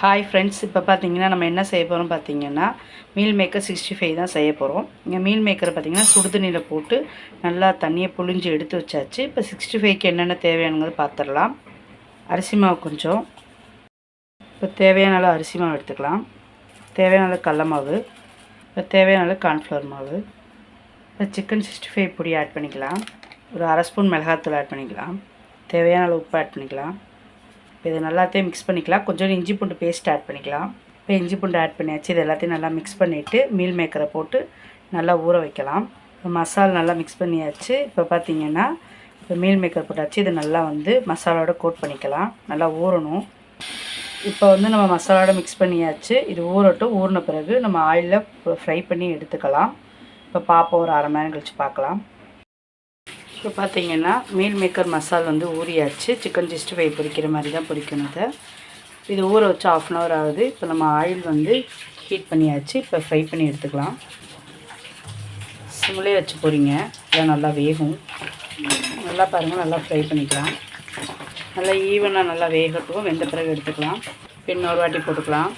Hi friends இப்போ பார்த்தீங்கன்னா நம்ம என்ன செய்ய போகிறோம் பார்த்தீங்கன்னா மீல் மேக்கர் சிக்ஸ்டி ஃபைவ் தான் செய்ய போகிறோம் இங்கே மீல் மேக்கரை பார்த்திங்கன்னா சுடுதண்ணியில் போட்டு நல்லா தண்ணியை புழிஞ்சு எடுத்து வச்சாச்சு. இப்போ சிக்ஸ்டி ஃபைவ்க்கு என்னென்ன தேவையானங்கிறது பார்த்துடலாம் அரிசி மாவு கொஞ்சம். இப்போ தேவையான அளவு அரிசி மாவு எடுத்துக்கலாம். தேவையான அளவு கடல மாவு. இப்போ தேவையான அளவு கார்ன்ஃப்ளவர் மாவு. இப்போ சிக்கன் சிக்ஸ்டி ஃபைவ் பொடி ஆட் பண்ணிக்கலாம். ஒரு அரை ஸ்பூன் மிளகாத்தூள் ஆட் பண்ணிக்கலாம். தேவையான அளவு உப்பு ஆட் பண்ணிக்கலாம். இப்போ இது எல்லாத்தையும் மிக்ஸ் பண்ணிக்கலாம். கொஞ்சம் இஞ்சி பூண்டு பேஸ்ட் ஆட் பண்ணிக்கலாம். இப்போ இஞ்சி பூண்டு ஆட் பண்ணியாச்சு. இது எல்லாத்தையும் நல்லா மிக்ஸ் பண்ணிவிட்டு மீல் மேக்கரை போட்டு நல்லா ஊற வைக்கலாம். மசால் மசாலா நல்லா மிக்ஸ் பண்ணியாச்சு. இப்போ பார்த்தீங்கன்னா இப்போ மீல் மேக்கர் போட்டாச்சு. இது நல்லா வந்து மசாலாவோட கோட் பண்ணிக்கலாம். நல்லா ஊறணும். இப்போ வந்து நம்ம மசாலாவோட மிக்ஸ் பண்ணியாச்சு. இது ஊறட்டும். ஊறின பிறகு நம்ம ஆயிலில் ஃப்ரை பண்ணி எடுத்துக்கலாம். இப்போ பார்ப்போம் ஒரு அரை மணி நேரம் கழிச்சு பார்க்கலாம் இப்போ பார்த்தீங்கன்னா மீல் மேக்கர் மசால் வந்து ஊறியாச்சு. சிக்கன் சிக்ஸ்டி ஃபைவ் பொரிக்கிற மாதிரி தான் பொரிக்கணும் அதை இது ஊற வச்சு ஆஃப் அன் ஹவர் ஆகுது. இப்போ நம்ம ஆயில் வந்து ஹீட் பண்ணியாச்சு. இப்போ ஃப்ரை பண்ணி எடுத்துக்கலாம். சிம்லே வச்சு பொரிங்க. இதெல்லாம் நல்லா வேகும். நல்லா பாருங்கள் நல்லா ஃப்ரை பண்ணிக்கலாம். நல்லா ஈவனாக நல்லா வேகட்டும். வெந்த பிறகு எடுத்துக்கலாம். இன்னொரு வாட்டி போட்டுக்கலாம்.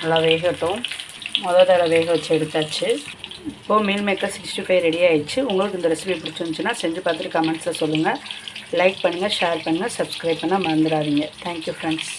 நல்லா வேகட்டும். மொதல் தடவை வேக வச்சு எடுத்தாச்சு. இப்போது meal maker sixty five ready ஆகிடுச்சு உங்களுக்கு இந்த ரெசிபி பிடிச்சிருந்துச்சுன்னா செஞ்சு பார்த்துட்டு கமெண்ட்ஸில் சொல்லுங்கள் லைக் பண்ணுங்கள் ஷேர் பண்ணுங்கள் சப்ஸ்கிரைப் பண்ணால் மறந்துடாதீங்க. Thank you friends